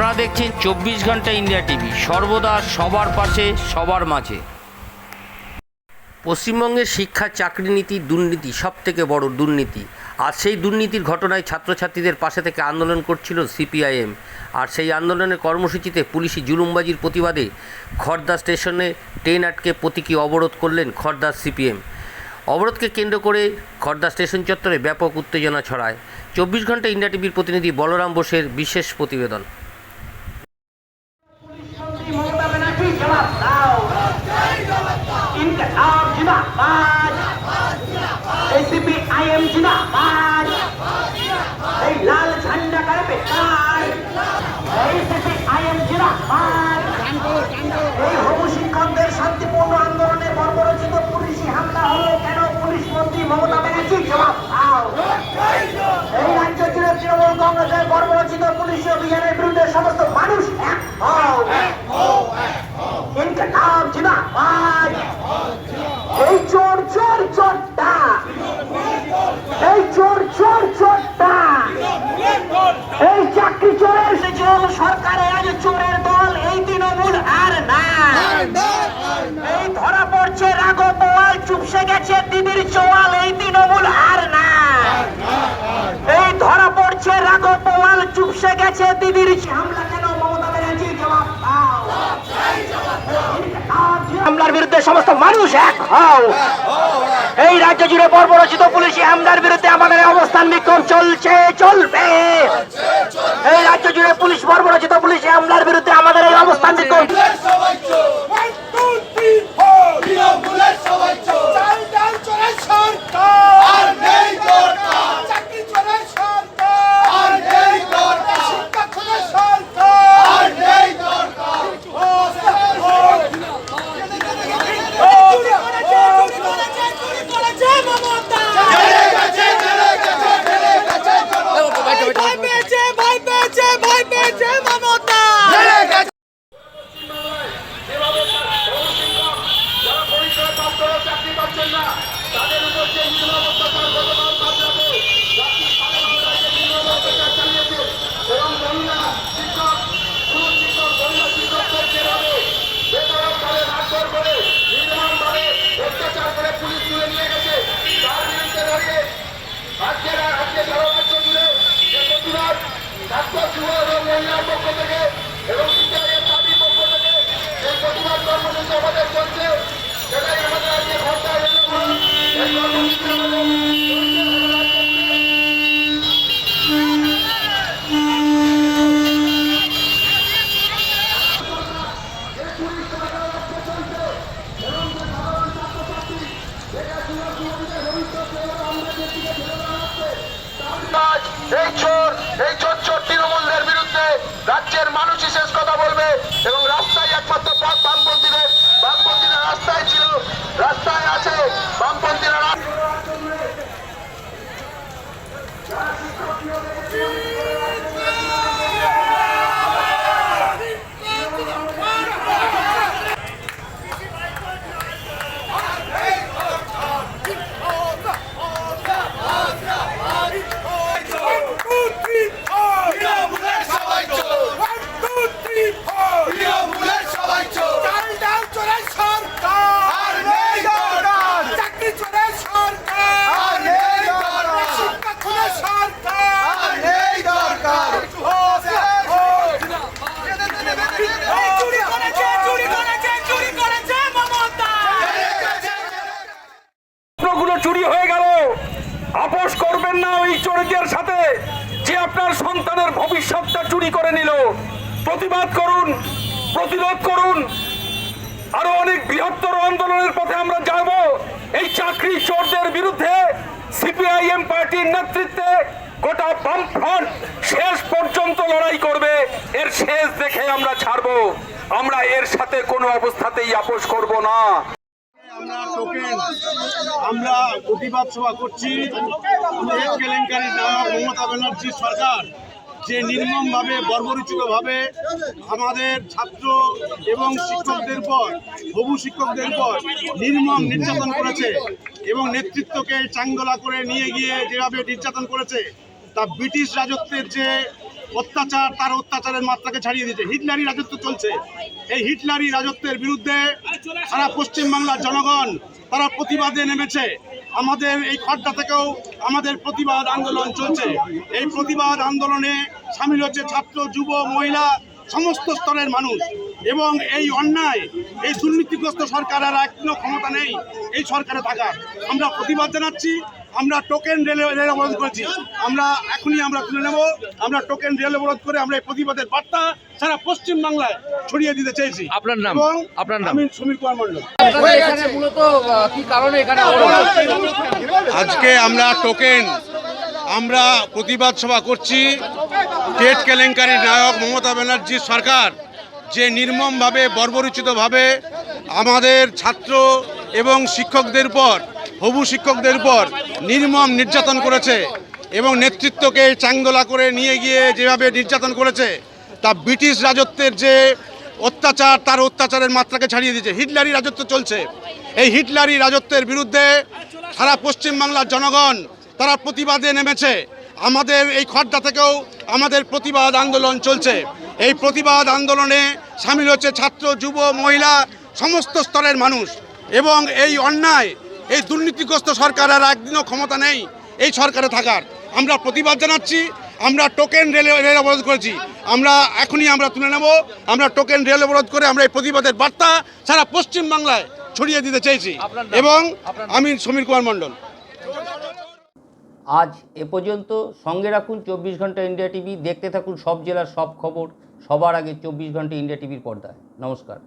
আপনারা দেখছেন চব্বিশ ঘণ্টা ইন্ডিয়া টিভি। সর্বদা সবার পাশে, সবার মাঝে। পশ্চিমবঙ্গের শিক্ষা, চাকরি নীতি, দুর্নীতি সব থেকে বড় দুর্নীতি। আর সেই দুর্নীতির ঘটনায় ছাত্রছাত্রীদের পাশে থেকে আন্দোলন করছিল সিপিআইএম। আর সেই আন্দোলনের কর্মসূচিতে পুলিশি জুলুমবাজির প্রতিবাদে খড়দা স্টেশনে ট্রেন আটকে প্রতীকী অবরোধ করলেন খড়দা সিপিএম। অবরোধকে কেন্দ্র করে খড়দা স্টেশন চত্বরে ব্যাপক উত্তেজনা ছড়ায়। চব্বিশ ঘণ্টা ইন্ডিয়া টিভির প্রতিনিধি বলরাম বোসের বিশেষ প্রতিবেদন মমতা ব্যানার্জি জবাব দাও ইনকলাব জিন্দাবাদ। এসিপি আইএম জিন্দাবাদ। এই লাল ঝান্ডা করে বেকার এসিপি আইএম জিন্দাবাদ। এই হবু শিক্ষকদের শান্তিপূর্ণ আন্দোলনে বর্বরচিত পুলিশি হামলা হলো কেন পুলিশ মন্ত্রী মমতা ব্যানার্জি জবাব দাও? এই রাজ্য জুড়ে তৃণমূল কংগ্রেসের বর্বরচিত পুলিশি অভিযানের বিরুদ্ধে সমস্ত মানুষ এক হও। ইনকলাব জিন্দাবাদ। চোরের সরকারে আজ চোরের দল এই তৃণমূল আর না। এই ধরা পড়ছে রাগো পোয়াল চুপসে গেছে দিদির চোয়াল এই তৃণমূল আর না। এই ধরা পড়ছে রাগো পোয়াল চুপসে গেছে দিদির হামলা কেন মমতা ব্যানার্জি জবাব হামলার বিরুদ্ধে সমস্ত মানুষ এক হও। এই রাজ্য জুড়ে বর্বরচিত পুলিশি হামলার বিরুদ্ধে আমাদের অবস্থান বিক্ষোভ চলছে চলবে এই রাজ্য জুড়ে পুলিশ বর্বরচিত পুলিশি হামলার বিরুদ্ধে আমাদের এই অবস্থান বিক্ষোভ তৃণমূলের সবাই চোর চাল ডাল চোরের সরকার আর নেই দরকার চাকরি চোরের সরকার আর নেই দরকার শিক্ষা চোরের সরকার আর নেই দরকার জেলে গেছে জেলে গেছে জেলে গেছে ভয় পেয়েছে ভয় পেয়েছে ভয় পেয়েছে মমতা জেলে গেছে যারা পরীক্ষায় চাকরি পাচ্ছেন না। তাদের উপর যে নির্মম অত্যাচার গতকাল বলবে এবং রাস্তায় একমাত্র পথ বামপন্থীদের বামপন্থীরা রাস্তায় ছিল রাস্তায় আছে বামপন্থীরা রাস্তায় তৃণমূলের সবাই চোর তৃণমূলের সবাই চোর চাল ডাল চোরের সরকার আর নেই দরকার চাকরি চোরের সরকার আর নেই দরকার শিক্ষা খুনের সরকার আর নেই দরকার চুরি করেছে চুরি করেছে চুরি করেছে মমতা রত্নগুলো চুরি হয়ে গেল আপোষ করবেন না ওই চোরদের সাথে যে আপনার সন্তানের ভবিষ্যৎটা চুরি করে নিল প্রতিবাদ করুন, প্রতিরোধ করুন। আরও অনেক বৃহত্তর আন্দোলনের পথে আমরা যাব। এই চাকরি চোরদের বিরুদ্ধে সিপিআইএম পার্টির নেতৃত্বে গোটা বামফ্রন্ট শেষ পর্যন্ত লড়াই করবে। এর শেষ দেখে আমরা ছাড়বো। আমরা এর সাথে কোনো অবস্থাতেই আপোষ করব না। আমরা টোকেন প্রতিবাদ সভা করছি। কেলেঙ্কারি দেওয়া মমতা ব্যানার্জি সরকার। যে নির্মমভাবে বর্বরিচিতভাবে আমাদের ছাত্র এবং শিক্ষকদের পর হবু শিক্ষকদের পর নির্মম নির্যাতন করেছে এবং নেতৃত্বকে চাঙ্গলা করে নিয়ে গিয়ে যেভাবে নির্যাতন করেছে, তা ব্রিটিশ রাজত্বের যে অত্যাচার, তার অত্যাচারের মাত্রাকে ছাড়িয়ে দিয়েছে। হিটলারি রাজত্ব চলছে। এই হিটলারি রাজত্বের বিরুদ্ধে সারা পশ্চিমবাংলার জনগণ তারা প্রতিবাদে নেমেছে। আমাদের এই খড়টা থেকেও আমাদের প্রতিবাদ আন্দোলন চলছে। এই প্রতিবাদ আন্দোলনে সামিল হচ্ছে ছাত্র, যুব, মহিলা, সমস্ত স্তরের মানুষ। এবং এই অন্যায়, এই দুর্নীতিগ্রস্ত সরকার আর কোনো ক্ষমতা নেই এই সরকারে থাকার। আমরা প্রতিবাদ জানাচ্ছি। আমরা টোকেন রেল রেল অবরোধ করেছি। আমরা এখনই আমরা তুলে নেব। আমরা টোকেন রেল অবরোধ করে আমরা এই প্রতিবাদের বার্তা সারা পশ্চিম বাংলায় ছড়িয়ে দিতে চেয়েছি। আপনার নাম? এবং আপনার নাম? আমি সমীর কুমার মন্ডল আজকে আমরা টোকেন আমরা প্রতিবাদ সভা করছি টেট কেলেঙ্কারির নায়ক মমতা ব্যানার্জির সরকার যে নির্মমভাবে বর্বরোচিতভাবে আমাদের ছাত্র এবং শিক্ষকদের উপর হবু শিক্ষকদের উপর নির্মম নির্যাতন করেছে এবং নেতৃত্বকে চাংদোলা করে নিয়ে গিয়ে যেভাবে নির্যাতন করেছে, তা ব্রিটিশ রাজত্বের যে অত্যাচার, তার অত্যাচারের মাত্রাকে ছাড়িয়ে দিয়েছে। হিটলারি রাজত্ব চলছে। এই হিটলারি রাজত্বের বিরুদ্ধে সারা পশ্চিমবাংলার জনগণ তারা প্রতিবাদে নেমেছে। আমাদের এই খড়দা থেকেও আমাদের প্রতিবাদ আন্দোলন চলছে। এই প্রতিবাদ আন্দোলনে সামিল হচ্ছে ছাত্র, যুব, মহিলা, সমস্ত স্তরের মানুষ এবং এই অন্যায় এই দুর্নীতিগ্রস্ত সরকার আর একদিনও ক্ষমতা নেই এই সরকারে থাকার। আমরা প্রতিবাদ জানাচ্ছি আমরা টোকেন রেল রেল অবরোধ করেছি। আমরা এখনই আমরা তুলে নেব আমরা টোকেন রেল অবরোধ করে আমরা এই প্রতিবাদের বার্তা সারা পশ্চিম বাংলায় ছড়িয়ে দিতে চেয়েছি। এবং আমি সমীর কুমার মণ্ডল। আজ এ পর্যন্ত সঙ্গে রাখুন চব্বিশ ঘণ্টা ইন্ডিয়া টিভি। দেখতে থাকুন সব জেলার সব খবর। সবার আগে চব্বিশ ঘণ্টা ইন্ডিয়া টিভির পর্দায়। নমস্কার।